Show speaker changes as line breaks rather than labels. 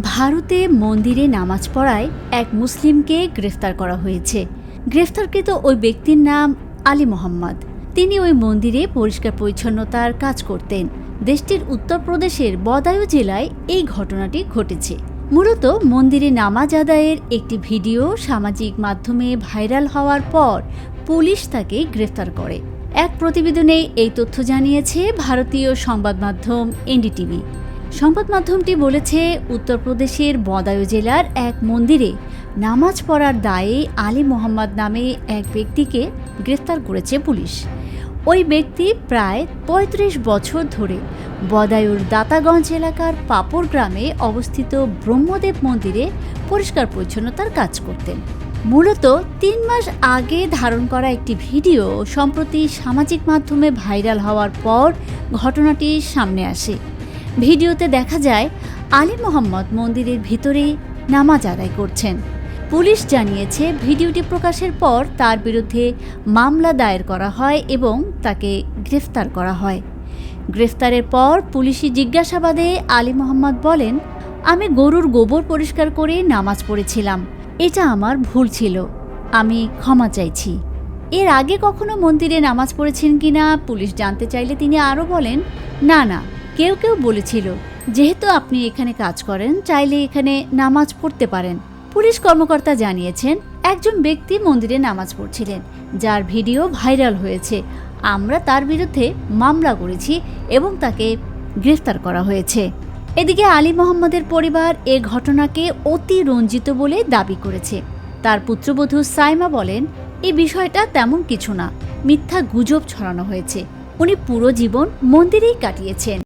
ভারতে মন্দিরে নামাজ পড়ায় এক মুসলিমকে গ্রেফতার করা হয়েছে। গ্রেফতারকৃত ওই ব্যক্তির নাম আলী মোহাম্মদ। তিনি ওই মন্দিরে পরিষ্কার পরিচ্ছন্নতার কাজ করতেন। দেশটির উত্তরপ্রদেশের বদায়ু জেলায় এই ঘটনাটি ঘটেছে। মূলত মন্দিরে নামাজ আদায়ের একটি ভিডিও সামাজিক মাধ্যমে ভাইরাল হওয়ার পর পুলিশ তাকে গ্রেফতার করে। এক প্রতিবেদনে এই তথ্য জানিয়েছে ভারতীয় সংবাদ মাধ্যম এনডিটিভি। সংবাদ মাধ্যমটি বলেছে, উত্তরপ্রদেশের বদায়ু জেলার এক মন্দিরে নামাজ পড়ার দায়ে আলী মোহাম্মদ নামে এক ব্যক্তিকে গ্রেফতার করেছে পুলিশ। ওই ব্যক্তি প্রায় ৩৫ বছর ধরে বদায়ুর দাতাগঞ্জ এলাকার পাপড় গ্রামে অবস্থিত ব্রহ্মদেব মন্দিরে পরিষ্কার পরিচ্ছন্নতার কাজ করতেন। মূলত তিন মাস আগে ধারণ করা একটি ভিডিও সম্প্রতি সামাজিক মাধ্যমে ভাইরাল হওয়ার পর ঘটনাটি সামনে আসে। ভিডিওতে দেখা যায়, আলী মোহাম্মদ মন্দিরের ভিতরে নামাজ আদায় করছেন। পুলিশ জানিয়েছে, ভিডিওটি প্রকাশের পর তার বিরুদ্ধে মামলা দায়ের করা হয় এবং তাকে গ্রেফতার করা হয়। গ্রেফতারের পর পুলিশি জিজ্ঞাসাবাদে আলী মোহাম্মদ বলেন, আমি গরুর গোবর পরিষ্কার করে নামাজ পড়েছিলাম। এটা আমার ভুল ছিল। আমি ক্ষমা চাইছি। এর আগে কখনো মন্দিরে নামাজ পড়েছেন কিনা পুলিশ জানতে চাইলে তিনি আরও বলেন, না না কেউ কেউ বলেছিল, যেহেতু আপনি এখানে কাজ করেন, চাইলে এখানে নামাজ পড়তে পারেন। পুলিশ কর্মকর্তা জানিয়েছেন, একজন ব্যক্তি মন্দিরে নামাজ পড়ছিলেন, যার ভিডিও ভাইরাল হয়েছে। আমরা তার বিরুদ্ধে মামলা করেছি এবং তাকে গ্রেফতার করা হয়েছে। এদিকে আলী মোহাম্মদের পরিবার এ ঘটনাকে অতি রঞ্জিত বলে দাবি করেছে। তার পুত্রবধূ সাইমা বলেন, এই বিষয়টা তেমন কিছু না। মিথ্যা গুজব ছড়ানো হয়েছে। উনি পুরো জীবন মন্দিরেই কাটিয়েছেন।